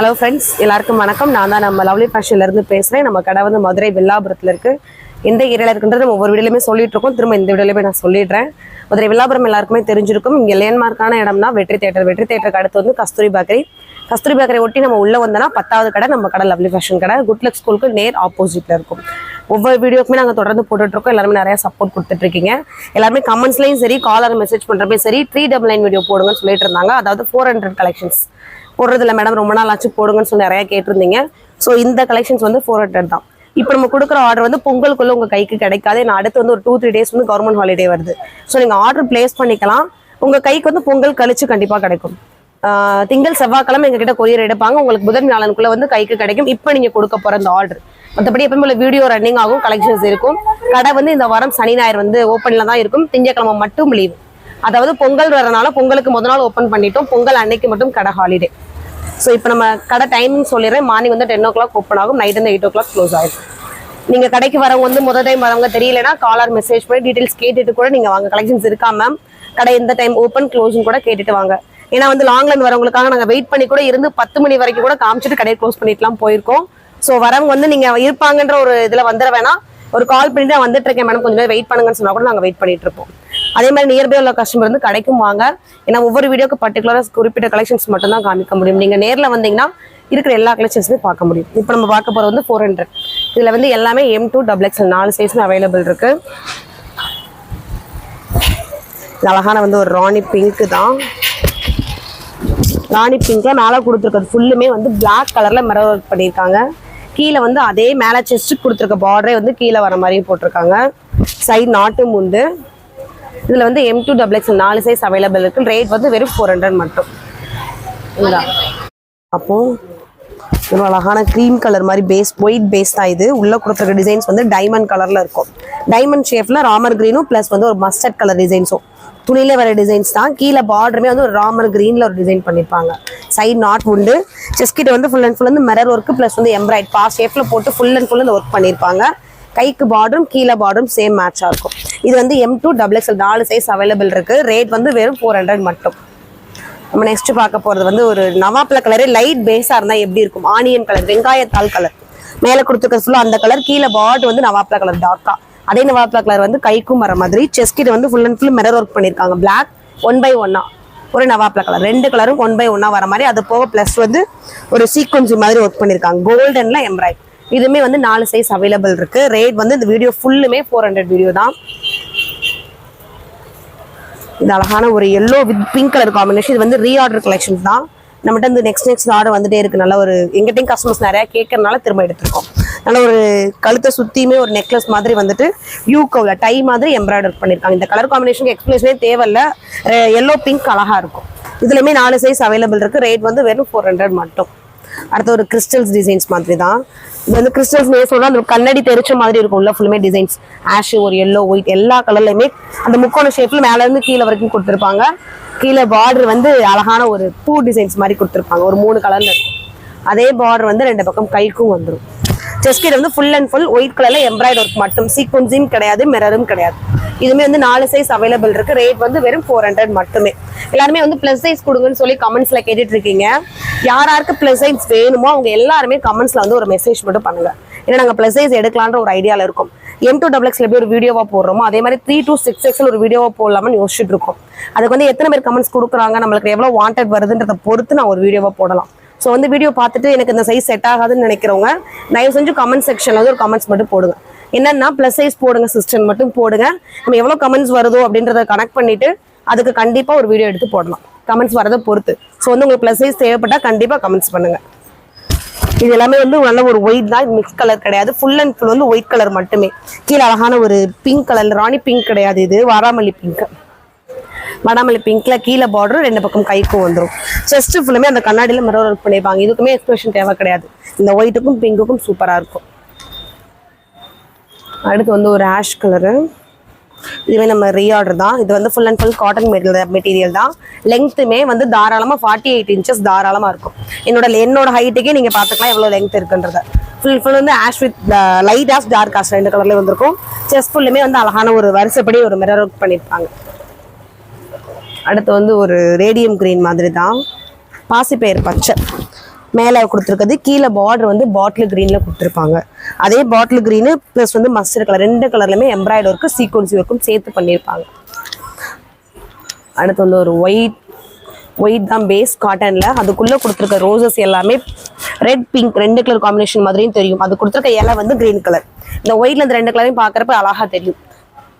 Hello friends எல்லாருக்கும் வணக்கம். நான் தான் நம்ம லவ்லி ஃபேஷன்லேருந்து பேசுகிறேன் நம்ம கடை வந்து மதுரை வில்லாபுரத்தில் இருக்கு. எந்த ஏரியால இருக்குன்றது நம்ம ஒவ்வொரு வீடியோலையுமே சொல்லிட்டு இருக்கோம். திரும்ப இந்த வீடியோலையுமே நான் சொல்லிடுறேன். மதுரை வில்லாபுரம் எல்லாருக்குமே தெரிஞ்சிருக்கும். இங்கே லேண்ட்மார்க்கான இடம்னா வெற்றி தேட்டர். வெற்றி தேட்டருக்கு அடுத்து வந்து கஸ்தூரி பேக்கரி. கஸ்தூரி பேக்கரி ஒட்டி நம்ம உள்ளே வந்தோம்னா பத்தாவது கடை நம்ம கடை லவ்லி ஃபேஷன் கடை. குட் லக் ஸ்கூலுக்கு நேர் ஆப்போசிட்டில் இருக்கும். ஒவ்வொரு வீடியோக்குமே நாங்கள் தொடர்ந்து போட்டுட்ருக்கோம் எல்லாருமே நிறைய சப்போர்ட் கொடுத்துட்ருக்கீங்க எல்லாருமே கமெண்ட்ஸ்லையும் சரி காலர் மெசேஜ் பண்ணுறப்பையும் சரி த்ரீ டபுள் நைன் வீடியோ போடுங்கன்னு சொல்லிட்டு இருந்தாங்க. அதாவது ஃபோர் ஹண்ட்ரட் கலெக்ஷன்ஸ் போடுறதில்ல மேடம் ரொம்ப நாள் ஆச்சு போடுங்கன்னு சொல்லி நிறைய கேட்டிருந்தீங்க. ஸோ இந்த கலெக்ஷன்ஸ் வந்து ஃபோர் ஹண்ட்ரட் தான். இப்போ நம்ம கொடுக்குற ஆர்டர் வந்து பொங்கலுக்குள்ள உங்க கைக்கு கிடைக்காது. நான் அடுத்து வந்து ஒரு டூ த்ரீ டேஸ் வந்து கவர்மெண்ட் ஹாலிடே வருது. ஸோ நீங்க ஆர்டர் பிளேஸ் பண்ணிக்கலாம். உங்க கைக்கு வந்து பொங்கல் கழிச்சு கண்டிப்பா கிடைக்கும். திங்கள் செவ்வாய்க்கிழமை எங்ககிட்ட கொரியர் எடுப்பாங்க. உங்களுக்கு புதன் வியாழனுக்குள்ள வந்து கைக்கு கிடைக்கும். இப்போ நீங்க கொடுக்க போற அந்த ஆர்டர் மற்றபடி எப்பவுமே உள்ள வீடியோ ரன்னிங் ஆகும் கலெக்ஷன்ஸ் இருக்கும். கடை வந்து இந்த வாரம் சனி ஞாயிறு வந்து ஓப்பன்ல தான் இருக்கும். திங்கட்கிழமை மட்டும் லீவ் அதாவது பொங்கல் வரனால பொங்கலுக்கு முத நாள் ஓப்பன் பண்ணிட்டோம். பொங்கல் அன்னைக்கு மட்டும் கடை ஹாலிடே ஸோ இப்போ நம்ம கடை டைமிங் சொல்லிடுறேன். மார்னிங் வந்து டென் ஓ கிளாக் ஓப்பன் ஆகும். நைட் வந்து எயிட் ஓ கிளாக் க்ளோஸ் ஆகும் நீங்கள் கடைக்கு வரவங்க வந்து முதல் டைம் வரவங்க தெரியலனா காலர் மெசேஜ் பண்ணி டீடைல்ஸ் கேட்டுட்டு கூட நீங்கள் வாங்க. கலெக்ஷன்ஸ் இருக்கா மேம் கடை எந்த டைம் ஓப்பன் க்ளோஸ்னு கூட கேட்டுட்டு வாங்க. ஏன்னா வந்து லாங்ல வரவங்களுக்காக நாங்கள் வெயிட் பண்ணி கூட இருந்து பத்து மணி வரைக்கும் கூட காமிச்சிட்டு கடையை க்ளோஸ் பண்ணிட்டுலாம் போயிருக்கோம். ஸோ வரவங்க வந்து நீங்கள் இருப்பாங்கன்ற ஒரு இதில் வந்துட வேணாம். ஒரு கால் பண்ணிட்டு நான் வந்துட்டு இருக்கேன் மேடம் கொஞ்சம் நேரம் வெயிட் பண்ணுங்கன்னு சொன்னால் கூட நாங்கள் வெயிட் பண்ணிட்டு இருப்போம். அதே மாதிரி நியர்பை உள்ள கஸ்டமர் வந்து கடைக்கும் வாங்க. ஏன்னா ஒவ்வொரு வீடியோக்கு பர்டிகுலராக குறிப்பிட்ட கலெக்ஷன்ஸ் மட்டும் தான் காமிக்க முடியும். நீங்கள் நேரில் வந்தீங்கன்னா இருக்கிற எல்லா கலெக்ஷன்ஸுமே பார்க்க முடியும். இப்போ நம்ம பார்க்க போகிறது வந்து ஃபோர் ஹண்ட்ரட் இதில் வந்து எல்லாமே எம் டூ டபுள் எக்ஸ்எல் நாலு சைஸ்மே அவைலபிள் இருக்குது அழகான வந்து ஒரு ராணி பிங்க்கு தான். ராணி பிங்க்கில் மேலே கொடுத்துருக்கிறது ஃபுல்லுமே வந்து பிளாக் கலரில் மிரர் ஒர்க் பண்ணியிருக்காங்க. கீழே வந்து அதே மேலே செஸ்ட் கொடுத்துருக்க பார்டரே வந்து கீழே வர மாதிரியும் போட்டிருக்காங்க. சைடு நாட்டு முண்டு. இதில் வந்து எம் டூ டபுள் எக்ஸ் நாலு சைஸ் அவைலபிள் இருக்கு. ரேட் வந்து வெறும் ஃபோர் ஹண்ட்ரட் மட்டும். இதுதான் அப்போ ஒரு அழகான க்ரீம் கலர் மாதிரி பேஸ் ஒயிட் பேஸ் தான் இது. உள்ளே கொடுத்துருக்க டிசைன்ஸ் வந்து டைமண்ட் கலரில் இருக்கும். டைமண்ட் ஷேப்பில் ராமர் க்ரீனும் ப்ளஸ் வந்து ஒரு மஸ்டர்ட் கலர் டிசைன்ஸும் துணியில வர டிசைன்ஸ் தான். கீழே பார்டருமே வந்து ஒரு ராமர் க்ரீனில் ஒரு டிசைன் பண்ணியிருப்பாங்க சைட் நாட் உண்டு. செஸ்கிட்ட வந்து ஃபுல் அண்ட் ஃபுல் வந்து மிரர் ஒர்க்கு ப்ளஸ் வந்து எம்ப்ராய்ட் பா ஷேப்பில் போட்டு ஃபுல் அண்ட் ஃபுல் ஒர்க் பண்ணியிருப்பாங்க கைக்கு பார்டரும் கீழே பார்டரும் சேம் மேட்சாக இருக்கும். இது வந்து எம் டூ டபுள் எக்ஸ்எல் நாலு சைஸ் அவைலபிள் இருக்குது ரேட் வந்து வெறும் ஃபோர் ஹண்ட்ரட் மட்டும். நம்ம நெக்ஸ்ட் பார்க்க போகிறது வந்து ஒரு நவாப்ல கலரே லைட் பேஸாக இருந்தால் எப்படி இருக்கும்? ஆனியன் கலர் வெங்காயத்தால் கலர் மேலே கொடுத்துருக்க சொல்ல அந்த கலர் கீழே பார்டர் வந்து நவாப்ல கலர் டார்க்காக அதே நவாப்ல கலர் வந்து கைக்கும் வர மாதிரி. செஸ்கிட்ட வந்து full and full mirror work பண்ணியிருக்காங்க பிளாக் ஒன் பை ஒன்னா ஒரு நவாப்ல கலர் ரெண்டு கலரும் ஒன் பை ஒன்னா வர மாதிரி. அது போக ப்ளஸ் வந்து ஒரு சீக்வன்சி மாதிரி ஒர்க் பண்ணிருக்காங்க. கோல்டன்ல எம்ப்ராய்ட் இதுவுமே வந்து நாலு சைஸ் அவைலபிள் இருக்கு. ரேட் வந்து இந்த வீடியோ ஃபுல்லுமே ஃபோர் ஹண்ட்ரட் வீடியோ தான். இது அழகான ஒரு yellow with pink colour combination இது வந்து ரீஆர்டர் கலெக்ஷன் தான். நம்மகிட்ட வந்து நெக்ஸ்ட் நெக்ஸ்ட் ஆர்டர் வந்துட்டே இருக்கு. நல்ல ஒரு எங்கிட்டையும் கஸ்டமர்ஸ் நிறையா கேட்கறதுனால திரும்ப எடுத்திருக்கோம். நல்ல ஒரு கழுத்தை சுற்றியுமே ஒரு நெக்லஸ் மாதிரி வந்துட்டு யூ கவுல டை மாதிரி எம்ப்ராய்டர் பண்ணியிருக்காங்க இந்த கலர் காம்பினேஷனுக்கு எக்ஸ்பிளேஷனே தேவையில்ல. எல்லோ பிங்க் அழகாக இருக்கும். இதுலையுமே நாலு சைஸ் அவைலபிள் இருக்குது ரேட் வந்து வெறும் ஃபோர் ஹண்ட்ரட் மட்டும். அடுத்து ஒரு கிறிஸ்டல்ஸ் டிசைன்ஸ் மாதிரி தான் இது வந்து கிறிஸ்டல்ஸ் சொல்றா அந்த கண்ணாடி தெரிச்ச மாதிரி இருக்கும் உள்ள ஃபுல்லுமே டிசைன்ஸ் ஆஷ் ஒரு எல்லோ ஒயிட் எல்லா கலர்லையுமே அந்த முக்கோண ஷேப்ல மேல இருந்து கீழே வரைக்கும் கொடுத்துருப்பாங்க. கீழே பார்டர் வந்து அழகான ஒரு பூ டிசைன்ஸ் மாதிரி கொடுத்துருப்பாங்க. ஒரு மூணு கலர்ல இருக்கும். அதே பார்டர் வந்து ரெண்டு பக்கம் கைக்கும் வந்துடும் செஸ்கீட் வந்து ஃபுல் அண்ட் ஃபுல் ஒயிட் கலர்ல எம்ப்ராய்டர் ஒர்க் மட்டும். சீக்வன்ஸும் கிடையாது மிரரும் கிடையாது. இதுமே வந்து நாலு சைஸ் அவைலபிள் இருக்கு. ரேட் வந்து வெறும் ஃபோர் ஹண்ட்ரட் மட்டுமே. எல்லாருமே வந்து பிளஸ் சைஸ் கொடுங்கன்னு சொல்லி கமெண்ட்ஸ்ல கேட்டுட்டு இருக்கீங்க. யார் யாருக்கு பிளஸ் சைஸ் வேணுமோ அவங்க எல்லாருமே கமெண்ட்ஸ்ல வந்து ஒரு மெசேஜ் மட்டும் பண்ணுங்க. ஏன்னா நாங்க பிளஸ் சைஸ் எடுக்கலான்ற ஒரு ஐடியால இருக்கும். எம் டூ டபுள் எக்ஸ்ல எப்படி ஒரு வீடியோவா போடுறோமோ அதே மாதிரி த்ரீ டூ சிக்ஸ் எக்ஸ்ல ஒரு வீடியோவா போடலாம்னு யோசிச்சுட்டு இருக்கோம். அதுக்கு வந்து எத்தனை பேர் கமெண்ட்ஸ் கொடுக்குறாங்க நம்மளுக்கு எவ்வளவு வாண்டட் வருதுன்றத பொறுத்து நான் ஒரு வீடியோவா போடலாம். ஸோ வந்து வீடியோ பார்த்துட்டு எனக்கு இந்த சைஸ் செட் ஆகாதுன்னு நினைக்கிறவங்க தயவு செஞ்சு கமெண்ட் செக்ஷன்ல வந்து ஒரு கமெண்ட்ஸ் மட்டும் போடுங்க. என்னன்னா ப்ளஸ் சைஸ் போடுங்க சிஸ்டம் மட்டும் போடுங்க. நம்ம எவ்வளோ கமெண்ட்ஸ் வருதோ அப்படின்றத கனெக்ட் பண்ணிட்டு அதுக்கு கண்டிப்பாக ஒரு வீடியோ எடுத்து போடலாம். கமெண்ட்ஸ் வரதை பொறுத்து. ஸோ வந்து உங்களுக்கு ப்ளஸ் சைஸ் தேவைப்பட்டால் கண்டிப்பாக கமெண்ட்ஸ் பண்ணுங்கள் இது எல்லாமே வந்து நல்ல ஒரு ஒயிட் தான். மிக்ஸ் கலர் கிடையாது. ஃபுல் அண்ட் ஃபுல் வந்து ஒயிட் கலர் மட்டுமே. கீழே அழகான ஒரு பிங்க் கலர் ராணி பிங்க் கிடையாது இது. வாராமல்லி பிங்க் வடாமல்லி பிங்க்ல கீழே பார்டரும் ரெண்டு பக்கம் கைக்கும் வந்துடும் செஸ்ட் ஃபுல்லுமே அந்த கண்ணாடியில் மிரர் ஒர்க் பண்ணிருப்பாங்க. இதுக்குமே எக்ஸ்பிரஷன் தேவை கிடையாது. இந்த ஒயிட்டுக்கும் பிங்க்குக்கும் சூப்பராக இருக்கும். அடுத்து வந்து ஒரு ஆஷ் கலரு இதுவே நம்ம ரீஆர்டர் தான். இது வந்து full and full cotton material material தான். லெங்க்த்துமே வந்து தாராளமாக ஃபார்ட்டி எயிட் இன்ச்சஸ் தாராளமாக இருக்கும். என்னோட என்னோட ஹைட்டுக்கே நீங்கள் பார்த்துக்கலாம் எவ்வளோ லென்த் இருக்குன்றத. ஃபுல் ஃபுல் வந்து ash with light ash dark ash ரெண்டு கலர்லேயே வந்திருக்கும். செஸ் ஃபுல்லுமே வந்து அழகான ஒரு வரிசைப்படி ஒரு மிரர் ஒர்க் பண்ணியிருப்பாங்க. அடுத்து வந்து ஒரு ரேடியம் கிரீன் மாதிரி தான். பாசிப்பயிர் பச்சை மேலே கொடுத்துருக்குது கீழே பார்டர் வந்து பாட்டில் க்ரீனில் கொடுத்துருப்பாங்க. அதே பாட்டில் க்ரீனு ப்ளஸ் வந்து மஸ்டர் கலர் ரெண்டு கலர்லையுமே எம்ப்ராய்டர் ஒர்க்கு சீக்வன்சி ஒர்க்கும் சேர்த்து பண்ணியிருப்பாங்க. அடுத்து வந்து ஒரு ஒயிட் ஒயிட் தான் பேஸ் காட்டனில் அதுக்குள்ளே கொடுத்துருக்க ரோசஸ் எல்லாமே ரெட் பிங்க் ரெண்டு கலர் காம்பினேஷன் மாதிரியும் தெரியும். அது கொடுத்துருக்க இலை வந்து கிரீன் கலர் இந்த ஒயிட்ல இந்த ரெண்டு கலரையும் பார்க்குறப்ப அழகாக தெரியும்.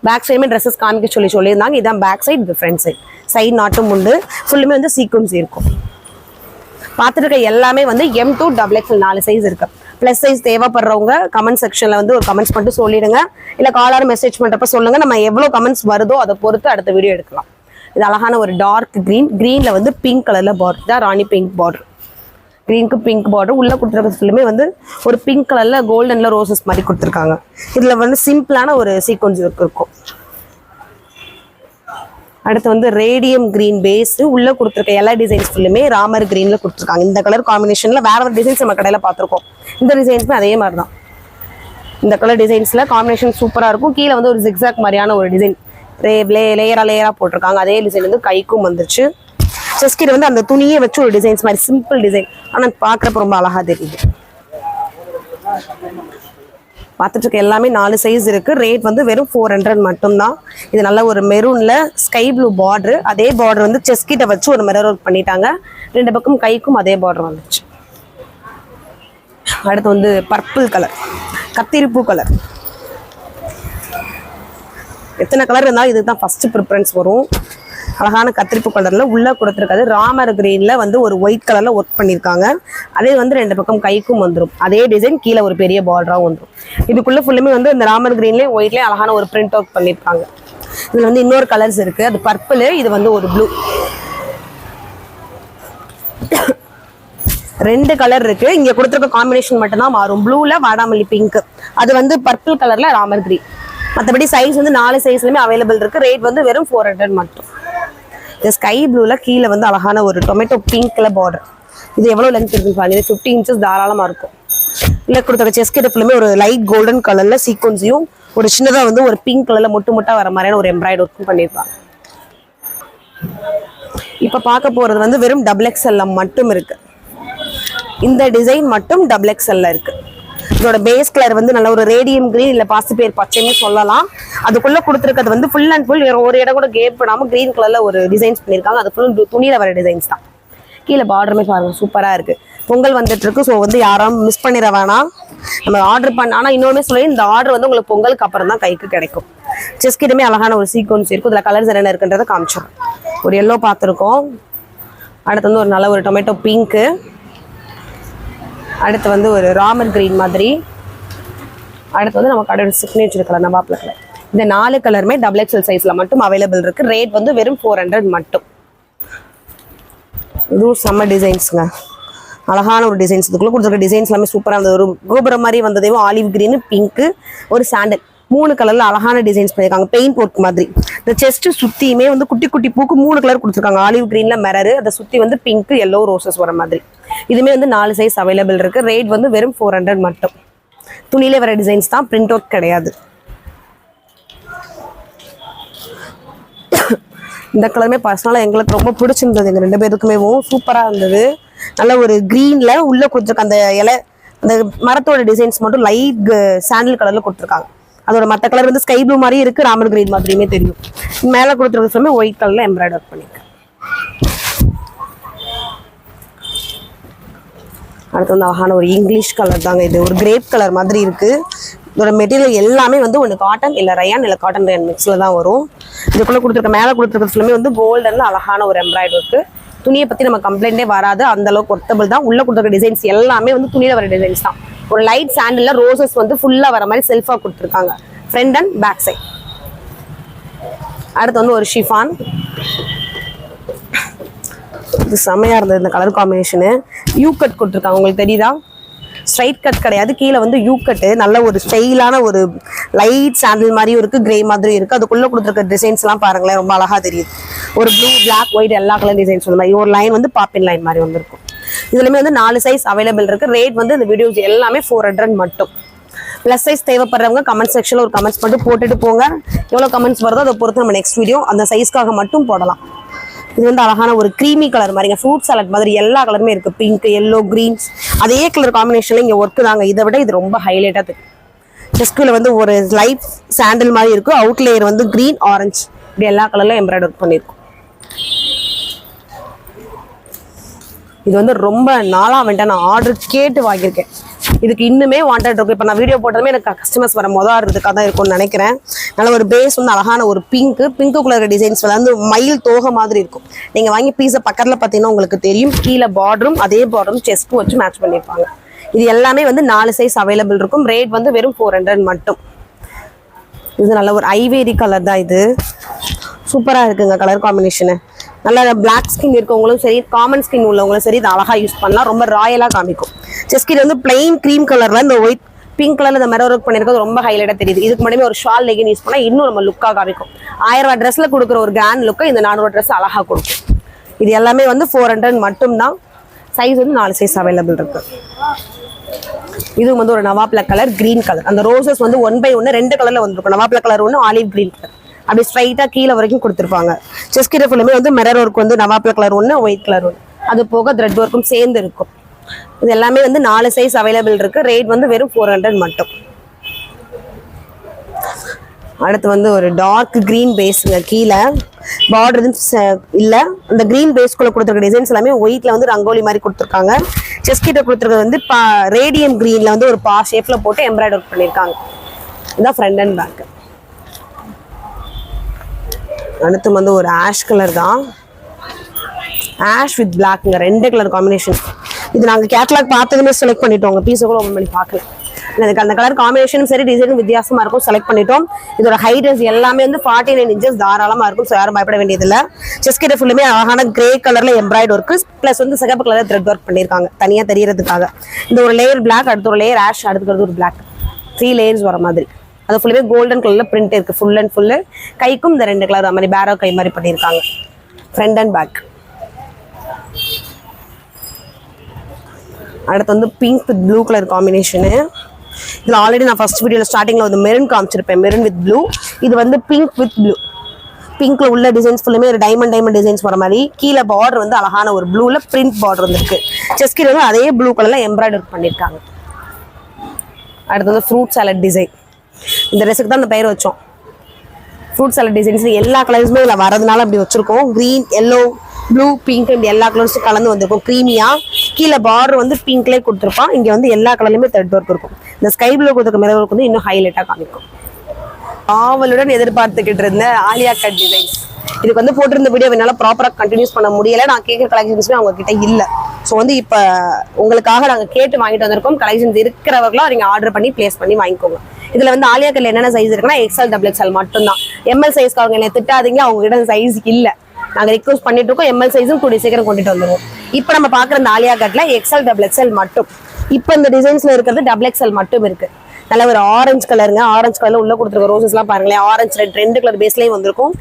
பேக் சைடுமே ட்ரெஸ்ஸஸ் காமிக்க சொல்லி சொல்லியிருந்தாங்க. இதான் பேக் சைடு இது ஃப்ரண்ட் சைடு சைட் நாட்டும் உண்டு ஃபுல்லுமே வந்து சீக்வன்ஸ் இருக்கும். பார்த்துட்டு இருக்க எல்லாமே வந்து எம் டூ டபுள் எக்ஸ்எல் நாலு சைஸ் இருக்கு. ப்ளஸ் சைஸ் தேவைப்படுறவங்க கமெண்ட் செக்ஷன்ல வந்து ஒரு கமெண்ட்ஸ் மட்டும் சொல்லிடுங்க. இல்லை காலார் மெசேஜ் பண்ணுறப்ப சொல்லுங்க. நம்ம எவ்வளோ கமெண்ட்ஸ் வருதோ அதை பொறுத்து அடுத்த வீடியோ எடுக்கலாம். இது அழகான ஒரு டார்க் க்ரீன் க்ரீனில் வந்து பிங்க் கலர்ல பார்டர் தான் ராணி பிங்க் பார்டர் க்ரீனுக்கு பிங்க் பார்டர் உள்ள கொடுத்துருக்க ஃபுல்லுமே வந்து ஒரு பிங்க் கலர்ல கோல்டன்ல ரோசஸ் மாதிரி கொடுத்துருக்காங்க. இதுல வந்து சிம்பிளான ஒரு சீக்வன்ஸ் இருக்கும். அடுத்து வந்து ரேடியம் கிரீன் பேஸ்டு உள்ளே கொடுத்துருக்க எல்லா டிசைன்ஸ் ஃபுல்லுமே ராமர் கிரீனில் கொடுத்துருக்காங்க. இந்த கலர் காம்பினேஷனில் வேறு ஒரு டிசைன்ஸ் நம்ம கடையில் பார்த்துருக்கோம். இந்த டிசைன்ஸுமே அதே மாதிரி தான் இந்த கலர் டிசைன்ஸில் காம்பினேஷன் சூப்பராக இருக்கும். கீழே வந்து ஒரு ஜிக்ஸாக் மாதிரியான ஒரு டிசைன் ரே லே லேயராக லேயராக போட்டிருக்காங்க. அதே டிசைன் வந்து கைக்கும் வந்துருச்சு. செஸ்கிட்ட வந்து அந்த துணியை வச்சு ஒரு டிசைன்ஸ் மாதிரி சிம்பிள் டிசைன் ஆனால் பார்க்குறப்ப ரொம்ப அழகாக தெரியுது. பார்த்துட்டு இருக்க எல்லாமே நாலு சைஸ் இருக்கு. ரேட் வந்து வெறும் ஃபோர் ஹண்ட்ரட் மட்டும்தான். இது நல்ல ஒரு மெரூன்ல ஸ்கை ப்ளூ பார்டர் அதே பார்டர் வந்து செஸ்கிட்ட வச்சு ஒரு மிரர் ஒர்க் பண்ணிட்டாங்க. ரெண்டு பக்கம் கைக்கும் அதே பார்டர் வந்துச்சு. அடுத்து வந்து பர்பிள் கலர் கத்திரிப்பூ கலர் எத்தனை கலர் இருந்தாலும் இதுதான் ஃபர்ஸ்ட் ப்ரிஃபரன்ஸ் வரும். அழகான கத்திரிப்பு கலர்ல உள்ள கொடுத்துருக்காது ராமர் கிரீன்ல வந்து ஒரு ஒயிட் கலர்ல ஒர்க் பண்ணியிருக்காங்க. அதே வந்து ரெண்டு பக்கம் கைக்கும் வந்துடும் அதே டிசைன் கீழே ஒரு பெரிய பார்டராகவும் வந்துடும் இதுக்குள்ள ஃபுல்லுமே வந்து இந்த ராமர் கிரீன்லேயே ஒயிட்லேயே அழகான ஒரு பிரிண்ட் ஒர்க் பண்ணியிருக்காங்க. இதில் வந்து இன்னொரு கலர்ஸ் இருக்கு. அது பர்பிள் இது வந்து ஒரு ப்ளூ ரெண்டு கலர் இருக்கு. இங்க கொடுத்துருக்க காம்பினேஷன் மட்டும்தான் மாறும். ப்ளூல வாடாமல்லி பிங்க் அது வந்து பர்பிள் கலர்ல ராமர் கிரீன் மற்றபடி சைஸ் வந்து நாலு சைஸ்லயுமே அவைலபிள் இருக்கு. ரேட் வந்து வெறும் ஃபோர் ஹண்ட்ரட் மட்டும். இந்த ஸ்கை ப்ளூவில் கீழே வந்து அழகான ஒரு டொமேட்டோ பிங்க்கில் பார்டர் இது எவ்வளோ லென்த் இருக்குன்னு பாருங்க. இது ஃபிஃப்டி இன்ச்சஸ் தாராளமாக இருக்கும். இல்லை கொடுத்துருக்க செஸ் கிட்ட ஃபுல்லுமே ஒரு லைட் கோல்டன் கலரில் சீக்வன்ஸையும் ஒரு சின்னதாக வந்து ஒரு பிங்க் கலரில் மொட்டு மொட்டாக வர மாதிரியான ஒரு எம்ப்ராய்டு ஒர்க்கும் பண்ணியிருப்பாங்க. இப்போ பார்க்க போகிறது வந்து வெறும் டபுள் எக்ஸ்எல்ல மட்டும் இருக்குது இந்த டிசைன் மட்டும் டபுள் எக்ஸ்எல்ல இருக்குது இதோட பேஸ் கலர் வந்து நல்ல ஒரு ரேடியம் கிரீன் இல்ல பாசிப்பேர் பச்சைன்னு சொல்லலாம். அதுக்குள்ள கொடுத்துருக்கிறது வந்து ஃபுல் அண்ட் ஃபுல் ஒரு இடம் கூட கேப் பண்ணாம கிரீன் கலர்ல ஒரு டிசைன்ஸ் பண்ணிருக்காங்க அது ஃபுல் துணியில வர டிசைன்ஸ் தான். கீழே பார்டருமே பாருங்க சூப்பரா இருக்கு. பொங்கல் வந்துட்டு இருக்கு ஸோ வந்து யாரும் மிஸ் பண்ணிட வேணாம். நம்ம ஆர்டர் பண்ண ஆனா இன்னொன்னு சொல்லி இந்த ஆர்டர் வந்து உங்களுக்கு பொங்கலுக்கு அப்புறம் தான் கைக்கு கிடைக்கும். செஸ்கிட்டமே அழகான ஒரு சீக்வன்ஸ் இருக்கும். இதுல கலர்ஸ் என்னென்ன இருக்குன்றதை காமிச்சிடும் ஒரு எல்லோ பார்த்துருக்கோம். அடுத்து வந்து ஒரு நல்ல ஒரு டொமேட்டோ பிங்க்கு அடுத்து வந்து ஒரு ராமர் கிரீன் மாதிரி. அடுத்து வந்து நம்ம கடையோட சிக்னேச்சர் கலர் நவாப்ல கலர் இந்த நாலு கலருமே டபுள் எக்ஸல் சைஸில் மட்டும் அவைலபிள் இருக்குது ரேட் வந்து வெறும் ஃபோர் ஹண்ட்ரட் மட்டும். இதுவும் செம்ம டிசைன்ஸுங்க அழகான ஒரு டிசைன்ஸ் இதுக்குள்ளே கொடுத்துருக்க டிசைன்ஸ் எல்லாமே சூப்பராக இருந்தது. ஒரு கோபுரம் மாதிரி வந்ததையும் ஆலிவ் கிரீனு பிங்க்கு ஒரு சாண்டல் மூணு கலர்ல அழகான டிசைன்ஸ் பண்ணியிருக்காங்க பெயிண்ட் ஒர்க் மாதிரி. இந்த செஸ்ட் சுத்தியுமே வந்து குட்டி குட்டி பூக்கு மூணு கலர் கொடுத்துருக்காங்க. ஆலிவ் கிரீன்ல மிரரு அதை சுத்தி வந்து பிங்க் எல்லோ ரோசஸ் வர மாதிரி. இதுமே வந்து நாலு சைஸ் அவைலபிள் இருக்கு. ரேட் வந்து வெறும் ஃபோர் ஹண்ட்ரட் மட்டும். துணியில வர டிசைன்ஸ் தான். பிரிண்ட் ஒர்க் கிடையாது. இந்த கலருமே பர்சனலாக எங்களுக்கு ரொம்ப பிடிச்சிருந்தது. எங்கள் ரெண்டு பேருக்குமேவும் சூப்பராக இருந்தது. நல்ல ஒரு க்ரீனில் உள்ளே கொடுத்துருக்க அந்த இலை அந்த மரத்தோட டிசைன்ஸ் மட்டும் லைட் சாண்டில் கலரில் கொடுத்துருக்காங்க. அதோட மற்ற கலர் வந்து ஸ்கை ப்ளூ மாதிரி இருக்கு ராமர் கிரீன் மாதிரியுமே தெரியும். மேலே கொடுத்துருக்க சொல்லி ஒயிட் கலர்ல எம்ப்ராய்டர் பண்ணியிருக்கேன் அடுத்து வந்து அழகான ஒரு இங்கிலீஷ் கலர் தாங்க இது. ஒரு கிரேப் கலர் மாதிரி இருக்கு. இதோட மெட்டீரியல் எல்லாமே வந்து ஒன்று காட்டன் இல்லை ரயான் இல்லை காட்டன் ரயான் மிக்ஸில் தான் வரும். இதுக்குள்ளே கொடுத்துருக்க மேலே கொடுத்துருக்க ஃபுல்லுமே வந்து கோல்டனில் அழகான ஒரு எம்ப்ராய்டர் இருக்கு. துணியை பற்றி நம்ம கம்ப்ளைண்டே வராது. அந்தளவுக்கு ஒர்த்தபிள் தான். உள்ள கொடுத்துருக்க டிசைன்ஸ் எல்லாமே வந்து துணியில் வர டிசைன்ஸ் தான். ஒரு லைட் சாண்டில் ரோசஸ் வந்து ஃபுல்லாக வர மாதிரி செல்ஃபாக கொடுத்துருக்காங்க. ஃப்ரண்ட் அண்ட் பேக் சைட் அடுத்து வந்து ஒரு ஷிஃபான் இது செம்மையாக இருந்தது இந்த கலர் காம்பினேஷனு யூ கட் கொடுத்துருக்காங்க. உங்களுக்கு தெரியுதா? ஸ்ட்ரைட் கட் கிடையாது. கீழே வந்து யூ கட்டு நல்ல ஒரு ஸ்டைலான ஒரு லைட் சாண்டில் மாதிரியும் இருக்குது கிரே மாதிரியும் இருக்குது அதுக்குள்ளே கொடுத்துருக்க டிசைன்ஸ்லாம் பாருங்களேன் ரொம்ப அழகாக தெரியுது. ஒரு ப்ளூ பிளாக் ஒயிட் எல்லா கலர் டிசைன்ஸ் வந்து மாதிரி. ஒரு லைன் வந்து பாப்பின் லைன் மாதிரி வந்திருக்கும் இதுலையுமே வந்து நாலு சைஸ் அவைலபிள் இருக்குது ரேட் வந்து இந்த வீடியோஸ் எல்லாமே ஃபோர் ஹண்ட்ரட் மட்டும். ப்ளஸ் சைஸ் தேவைப்படுறவங்க கமெண்ட் செக்ஷனில் ஒரு கமெண்ட்ஸ் மட்டும் போட்டுட்டு போங்க. எவ்வளோ கமெண்ட்ஸ் வருதோ அதை பொறுத்து நம்ம நெக்ஸ்ட் வீடியோ அந்த சைஸ்க்காக மட்டும் போடலாம். இது வந்து அழகான ஒரு க்ரீமி கலர் மாதிரிங்க. ஃப்ரூட் சாலட் மாதிரி எல்லா கலருமே இருக்குது பிங்க் எல்லோ கிரீன்ஸ் அதே கலர் காம்பினேஷனில் இங்கே ஒர்க்கு தாங்க. இதை விட இது ரொம்ப ஹைலைட்டாக தெரியும். செஸ்குல வந்து ஒரு லைட் சாண்டில் மாதிரி இருக்கும். அவுட் லேயர் வந்து கிரீன் ஆரஞ்சு இப்படி எல்லா கலரில் எம்ப்ராய்டர் பண்ணியிருக்கும் இது வந்து ரொம்ப நாளாக வந்துட்டு நான் ஆர்டர் கேட்டு வாங்கியிருக்கேன். இதுக்கு இன்னுமே வாண்டட் இருக்கும் இப்போ நான் வீடியோ போட்டதுமே எனக்கு கஸ்டமர்ஸ் வர மொதல் ஆடுறதுக்காக தான் இருக்கும்னு நினைக்கிறேன். நல்ல ஒரு பேஸ் வந்து அழகான ஒரு பிங்க் பிங்க்கு இருக்க டிசைன்ஸ் வந்து மயில் தோகை மாதிரி இருக்கும். நீங்கள் வாங்கி பீஸை பக்கத்தில் பார்த்தீங்கன்னா உங்களுக்கு தெரியும். கீழே பார்டரும் அதே பார்டரும் செஸ்ட்டும் வச்சு மேட்ச் பண்ணியிருப்பாங்க. இது எல்லாமே வந்து நாலு சைஸ் அவைலபிள் இருக்கும். ரேட் வந்து வெறும் ஃபோர் ஹண்ட்ரட் மட்டும். இது நல்ல ஒரு ஐவேரி கலர் தான் இது. சூப்பராக இருக்குங்க கலர் காம்பினேஷனு நல்லா பிளாக் ஸ்கின் இருக்கவங்களும் சரி காமன் ஸ்கின் உள்ளவங்களும் சரி இது அழகாக யூஸ் பண்ணலாம். ரொம்ப ராயலாக காமிக்கும். செஸ்கிட் வந்து பிளெயின் க்ரீம் கலரில் இந்த ஒயிட் பிங்க் கலர்ல இந்த மெரோ ஒர்க் பண்ணிருக்கிறது ரொம்ப ஹைலைட்டாக தெரியுது. இதுக்கு முன்னாடி ஒரு ஷால் லெகின் யூஸ் பண்ணால் இன்னும் நம்ம லுக்காக காமிக்கும். ஆயிரம் ரூபா ட்ரெஸ்ஸில் கொடுக்குற ஒரு கிராண்ட் லுக்கை இந்த நானூறு ட்ரெஸ் அழகாக கொடுக்கும். இது எல்லாமே வந்து ஃபோர் ஹண்ட்ரட் மட்டும்தான். சைஸ் வந்து நாலு சைஸ் அவைலபிள் இருக்கு. இது வந்து ஒரு நவாப்ல கலர் கிரீன் கலர் அந்த ரோசஸ் வந்து ஒன் பை ஒன்று ரெண்டு கலரில் வந்துருக்கும். நவாப்ல கலர் ஒன்று ஆலிவ் கிரீன் கலர் அப்படி ஸ்ட்ரைட்டா கீழே வரைக்கும் கொடுத்துருப்பாங்க. செஸ் கிட்ட ஃபுல்லுமே வந்து மிரர் ஒர்க் வந்து நவாப்ல கலர் ஒன்று ஒயிட் கலர் ஒன்று அது போக த்ரெட் ஒர்க்கும் சேர்ந்து இருக்கும். இது எல்லாமே வந்து நாலு சைஸ் அவைலபிள் இருக்கு. ரேட் வந்து வெறும் ஃபோர் ஹண்ட்ரட் மட்டும். அடுத்து வந்து ஒரு டார்க் கிரீன் பேஸுங்க கீழே. பார்டர் இல்லை. அந்த கிரீன் பேஸ்குள்ளே கொடுத்துருக்க டிசைன்ஸ் எல்லாமே ஒயிட்ல வந்து ரங்கோலி மாதிரி கொடுத்துருக்காங்க. செஸ் கிட்ட கொடுத்துருக்கிறது வந்து பா ரேடியம் கிரீன்ல வந்து ஒரு பா ஷேப்ல போட்டு எம்ப்ராய்டர் பண்ணியிருக்காங்க இதுதான் ஃப்ரண்ட் அண்ட் பேக்கு அடுத்து வந்து ஒரு ஆஷ் கலர் தான். ஆஷ் வித் பிளாக்ங்க ரெண்டு கலர் காம்பினேஷன் இது நாங்கள் கேட்லாக் பார்த்ததுமே செலக்ட் பண்ணிட்டோம். உங்கள் பீஸை கூட ஓப்பன் பண்ணி பார்க்கல. எனக்கு அந்த கலர் காம்பினேஷனும் சரி டிசைனும் வித்தியாசமா இருக்கும் செலக்ட் பண்ணிட்டோம். இதோட ஹைட்ரஸ் எல்லாமே வந்து ஃபார்ட்டி நைன் இன்ச்சஸ் தாராளமா இருக்கும் ஸோ யாரும் பயப்பட வேண்டியதில்லை. செஸ் கிட்ட ஃபுல்லுமே அழகான கிரே கலர்ல எம்ப்ராய்டு ஒர்க்கு ப்ளஸ் வந்து சிகப்பு கலர் த்ரெட் ஒர்க் பண்ணியிருக்காங்க தனியாக தெரியறதுக்காக. இந்த ஒரு லேயர் பிளாக் அடுத்த ஒரு லேயர் ஆஷ் அடுத்துக்கிறது ஒரு பிளாக் த்ரீ லேயர்ஸ் வர மாதிரி. அது ஃபுல்லுமே கோல்டன் கலர்ல பிரிண்ட் இருக்குது ஃபுல் அண்ட் ஃபுல்லு கைக்கும் இந்த ரெண்டு கலர் மாதிரி பேரோ கை மாதிரி பண்ணியிருக்காங்க. ஃப்ரண்ட் அண்ட் பேக் அடுத்து வந்து pink with blue colour combination இதில் ஆல்ரெடி நான் ஃபர்ஸ்ட் வீடியோவில் ஸ்டார்டிங்கில் வந்து மெரூன் காமிச்சிருப்பேன். மெரூன் வித் ப்ளூ இது வந்து பிங்க் வித் ப்ளூ பிங்க்ல உள்ள டிசைன்ஸ் ஃபுல்லுமே ஒரு டைமண்ட் டைமண்ட் டிசைன்ஸ் வர மாதிரி. கீழே பார்டர் வந்து அழகான ஒரு ப்ளூவில் பிரிண்ட் பார்டர் வந்துருக்கு. செஸ்கில் வந்து அதே ப்ளூ கலர்ல எம்ப்ராய்டர் பண்ணியிருக்காங்க அடுத்து வந்து ஃப்ரூட் சாலட் டிசைன் இந்த ட்ரெஸ்ஸுக்கு தான் அந்த பெயர் வச்சோம். ஃப்ரூட் சாலட் டிசைன்ஸ் எல்லா கலர்ஸுமே இதில் வரதுனால அப்படி வச்சுருக்கோம். க்ரீன் எல்லோ ப்ளூ பிங்க் இப்படி எல்லா கலர்ஸும் கலந்து வந்திருக்கும். க்ரீமியாக கீழே பார்டர் வந்து பிங்க்லேயே கொடுத்துருப்பான். இங்கே வந்து எல்லா கலர்லையுமே த்ரெட் ஒர்க் இருக்கும். இந்த ஸ்கை ப்ளூ கொடுத்துருக்க மிரர் வந்து இன்னும் ஹைலைட்டாக காமிக்கும். ஆவலுடன் எதிர்பார்த்துக்கிட்டு இருந்த ஆலியா கட் டிசைன்ஸ் இதுக்கு வந்து போட்டிருந்த வீடியோ என்னால் ப்ராப்பராக கண்டினியூஸ் பண்ண முடியலை. நான் கேட்குற கலெக்ஷன்ஸுமே அவங்க கிட்ட இல்லை. ஸோ வந்து இப்போ உங்களுக்காக நாங்கள் கேட்டு வாங்கிட்டு வந்திருக்கோம். கலெக்ஷன்ஸ் இருக்கிறவர்களும் நீங்கள் ஆர்டர் பண்ணி ப்ளேஸ் பண்ணி வாங்கிக்கோங்க. இதில் வந்து ஆலியா என்னென்ன சைஸ் இருக்குன்னா எக்ஸ்எல் டபுள் எக்ஸ்எல் மட்டும்தான். எம்எல் சைஸ்க்கு அவங்க என்ன திட்டாதீங்க அவங்க கிட்ட சைஸ் இல்லை. நாங்கள் ரிக்வஸ்ட் பண்ணிட்டு இருக்கோம் எம்எல் சைஸும் கூடிய சீக்கிரம் கொண்டுட்டு வந்துருவோம். இப்போ நம்ம பார்க்குற இந்த ஆலியா கட்ல எக்ஸ்எல் டபுள் எக்ஸ்எல் மட்டும். இப்போ இந்த டிசைன்ஸ்ல இருக்கிறது டபுள் எக்ஸ்எல் மட்டும் இருக்கு. நல்ல ஒரு ஆரஞ்சு கலருங்க ஆரஞ்சு கலர்ல உள்ள கொடுத்துருக்க ரோசஸ்லாம் பாருங்களேன். ஆரஞ்சு ரெட் ரெண்டு கலர் பேஸ்லயும் வந்திருக்கும்.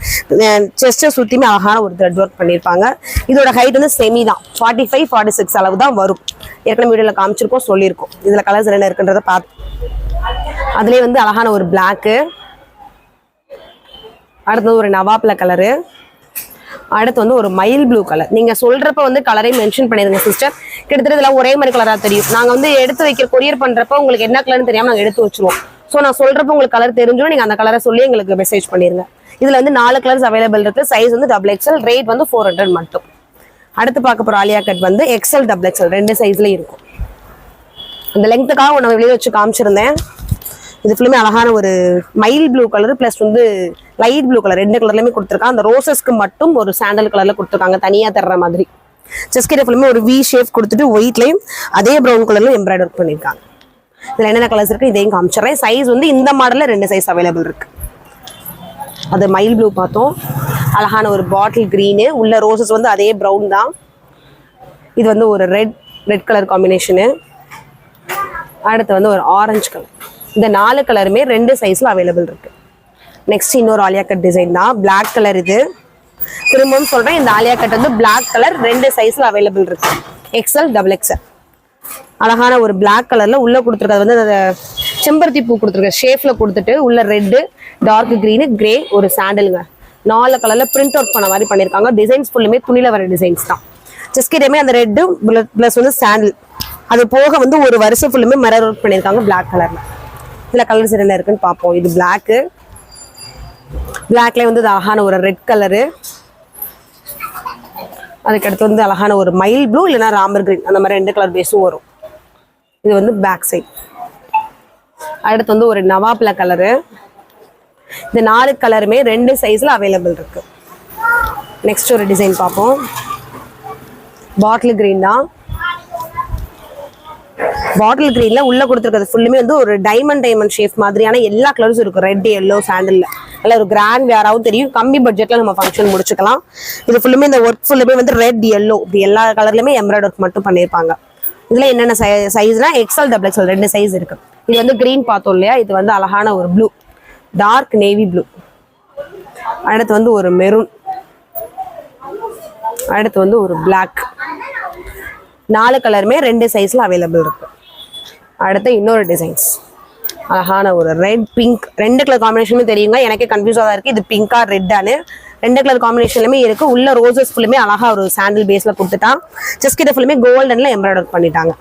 செஸ்ட்டை சுத்தியுமே அழகான ஒரு த்ரெட் ஒர்க் பண்ணியிருப்பாங்க. இதோட ஹைட் வந்து செமி தான். ஃபார்ட்டி ஃபைவ் ஃபார்ட்டி சிக்ஸ் அளவு தான் வரும். ஏற்கனவே வீடியோல காமிச்சிருக்கோம் சொல்லியிருக்கோம். இதுல கலர்ஸ் என்ன இருக்குன்றதை பார்த்து அதுலேயே வந்து அழகான ஒரு பிளாக்கு அடுத்தது ஒரு நவாப்ல கலரு அடுத்து வந்து ஒரு மயில் ப்ளூ கலர் நீங்க சொல்றப்ப வந்து கலரை மென்ஷன் பண்ணிடுங்க சிஸ்டர் கிட்டத்தட்ட இதெல்லாம் ஒரே மாதிரி கலரா தெரியும். நாங்க வந்து எடுத்து வைக்கிற கொரியர் பண்றப்ப உங்களுக்கு என்ன கலர்னு தெரியாம நாங்க எடுத்து வச்சிருவோம். ஸோ நான் சொல்றப்ப உங்களுக்கு கலர் தெரிஞ்சிடும். நீங்க அந்த கலரை சொல்லி எங்களுக்கு மெசேஜ் பண்ணிருங்க. இதுல வந்து நாலு கலர்ஸ் அவைலபிள் இருக்கு. சைஸ் வந்து டபுள் எக்ஸ்எல் ரேட் வந்து ஃபோர் ஹண்ட்ரட் மட்டும். அடுத்து பார்க்க போற ஆலியா கட் வந்து எக்ஸ்எல் டபுள் எக்ஸ்எல் ரெண்டு சைஸ்ல இருக்கும். அந்த லெங்க்த்துக்காக ஒன்று வெளியே வச்சு காமிச்சிருந்தேன். இது ஃபுல்லுமே அழகான ஒரு மயில் ப்ளூ கலர் ப்ளஸ் வந்து லைட் ப்ளூ கலர் ரெண்டு கலர்லையுமே கொடுத்துருக்காங்க. அந்த ரோசஸ்க்கு மட்டும் ஒரு சாண்டல் கலர்ல கொடுத்துருக்காங்க தனியாக தர்ற மாதிரி. செஸ்கிட்ட ஃபுல்லுமே ஒரு வி ஷேப் கொடுத்துட்டு ஒயிட்லையும் அதே ப்ரௌன் கலர்லையும் எம்ப்ராய்டர் ஒர்க் பண்ணியிருக்காங்க. இதில் என்னென்ன கலர்ஸ் இருக்கு? இதையும் காமிச்சிடுறேன். சைஸ் வந்து இந்த மாடலில் ரெண்டு சைஸ் அவைலபிள் இருக்கு. அது மயில் ப்ளூ பார்த்தோம். அழகான ஒரு பாட்டில் க்ரீனு உள்ள ரோசஸ் வந்து அதே ப்ரௌன் தான். இது வந்து ஒரு ரெட் ரெட் கலர் காம்பினேஷனு அடுத்து வந்து ஒரு ஆரஞ்சு கலர் இந்த நாலு கலருமே ரெண்டு சைஸ்ல அவைலபிள் இருக்கு. நெக்ஸ்ட் இன்னொரு ஆலியா கட் டிசைன் தான். பிளாக் கலர் இது. திரும்பவும் சொல்றேன் இந்த ஆலியா கட் வந்து பிளாக் கலர் ரெண்டு சைஸ்ல அவைலபிள் இருக்கு. எக்ஸ்எல் டபுள் எக்ஸ்எல் அழகான ஒரு பிளாக் கலர்ல உள்ள கொடுத்துருக்கிறது வந்து அந்த செம்பருத்தி பூ கொடுத்துருக்க ஷேப்ல கொடுத்துட்டு உள்ள ரெட்டு டார்க் க்ரீனு கிரே ஒரு சாண்டலுங்க நாலு கலர்ல பிரிண்ட் அவுட் பண்ண மாதிரி பண்ணியிருக்காங்க. டிசைன்ஸ் ஃபுல்லுமே துணியில வர டிசைன்ஸ் தான். செஸ்கிட்டமே அந்த ரெட்டு ப்ளஸ் வந்து சாண்டில் அது போக வந்து ஒரு வருஷம் ஃபுல்லுமே மரர் ஒர்க் பண்ணியிருக்காங்க பிளாக் கலர்ல இதில் கலர்ஸ் என்ன இருக்குன்னு பார்ப்போம். இது பிளாக்கு பிளாக்லேயே வந்து இது அழகான ஒரு ரெட் கலரு அதுக்கடுத்து வந்து அழகான ஒரு மயில் ப்ளூ இல்லைன்னா ராமர் கிரீன் அந்த மாதிரி ரெண்டு கலர் பேஸும் வரும். இது வந்து பேக் சைட் அடுத்து வந்து ஒரு நவாப்ல கலரு இந்த நாலு கலருமே ரெண்டு சைஸ்ல அவைலபிள் இருக்கு. நெக்ஸ்ட் ஒரு டிசைன் பார்ப்போம். பாட்டில் கிரீன் தான். பாட்டில் கிரீன்ல உள்ள கொடுத்துருக்கிறது ஃபுல்லுமே வந்து ஒரு டைமண்ட் டைமண்ட் ஷேப் மாதிரியான எல்லா கலர்ஸும் இருக்கும் ரெட் எல்லோ சாண்டில்ல நல்ல ஒரு கிராண்ட் வேறாவும் தெரியும். கம்மி பட்ஜெட்ல நம்ம ஃபங்க்ஷன் முடிச்சுக்கலாம். இது ஃபுல்லுமே இந்த ஒர்க் ஃபுல்லுமே வந்து ரெட் எல்லோ இப்படி எல்லா கலர்லயுமே எம்ப்ராய்டர் ஒர்க் மட்டும் பண்ணியிருப்பாங்க. இதுல என்னென்ன சைஸ்னா எக்ஸல் டபுள் எக்ஸல் ரெண்டு சைஸ் இருக்கு. இது வந்து கிரீன் பார்த்தோம் இல்லையா? இது வந்து அழகான ஒரு ப்ளூ டார்க் நேவி ப்ளூ அடுத்து வந்து ஒரு மெரூன் அடுத்து வந்து ஒரு பிளாக் நாலு கலருமே ரெண்டு சைஸில் அவைலபிள் இருக்குது அடுத்து இன்னொரு டிசைன்ஸ் அழகான ஒரு ரெட் பிங்க் ரெண்டு கலர் காம்பினேஷனுமே தெரியுங்க. எனக்கே கன்ஃபியூஸாக தான் இருக்குது இது பிங்காக ரெட்டானு ரெண்டு கலர் காம்பினேஷன்லுமே இருக்குது உள்ள ரோசஸ் ஃபுல்லுமே அழகாக ஒரு சாண்டில் பேஸில் கொடுத்துட்டான். ஜஸ்ட் இதை ஃபுல்லுமே கோல்டனில் எம்ப்ராய்டர் பண்ணிட்டாங்க.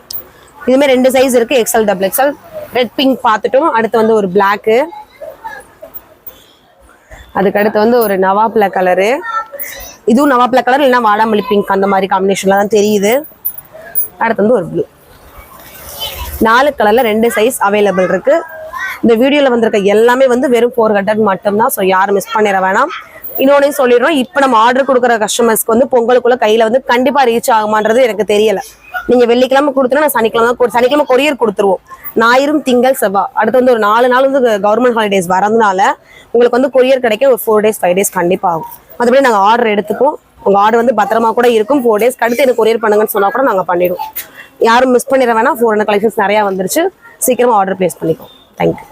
இதுமாதிரி ரெண்டு சைஸ் இருக்குது XL double XL red pink பார்த்துட்டோம். அடுத்து வந்து ஒரு பிளாக்கு அதுக்கு அடுத்து வந்து ஒரு நவாப்ல கலரு இதுவும் நவாப்ல கலர் இல்லைன்னா வாடாமல்லி பிங்க் அந்த மாதிரி காம்பினேஷன்ல தான் தெரியுது. அடுத்து வந்து ஒரு ப்ளூ நாலு கலர்ல ரெண்டு சைஸ் அவைலபிள் இருக்கு. இந்த வீடியோல வந்திருக்க எல்லாமே வந்து வெறும் ஃபோர் ஹண்ட்ரட் மட்டும்தான் ஸோ யாரும் மிஸ் பண்ணிட வேணாம். இன்னொன்னையும் சொல்லிடுறோம் இப்போ நம்ம ஆர்டர் கொடுக்குற கஸ்டமர்ஸ்க்கு வந்து பொங்கலுக்குள்ள கையில வந்து கண்டிப்பா ரீச் ஆகுமான்றது எனக்கு தெரியல. நீங்க வெள்ளிக்கிழமை கொடுத்தா நான் சனிக்கிழமை சனிக்கிழமை கொரியர் கொடுத்துருவோம். ஞாயிறும் திங்கள் செவ்வாய் அடுத்து வந்து ஒரு நாலு நாள் வந்து கவர்மெண்ட் ஹாலிடேஸ் வரதுனால உங்களுக்கு வந்து கொரியர் கிடைக்க ஒரு ஃபோர் டேஸ் ஃபைவ் டேஸ் கண்டிப்பா ஆகும். மற்றபடி நாங்கள் ஆர்டர் எடுத்துப்போம் உங்கள் ஆர்டர் வந்து பத்திரமா கூட இருக்கும். ஃபோர் டேஸ்க்கு அடுத்து எனக்கு கொரியர் பண்ணுங்கன்னு சொன்னால் கூட நாங்கள் பண்ணிடுவோம். யாரும் மிஸ் பண்ணிட வேணா ஃபோர் ஹண்ட்ரட் கலெக்ஷன்ஸ் நிறையா வந்துருச்சு. சீக்கிரமாக ஆர்டர் பிளேஸ் பண்ணிக்கோ தேங்க்யூ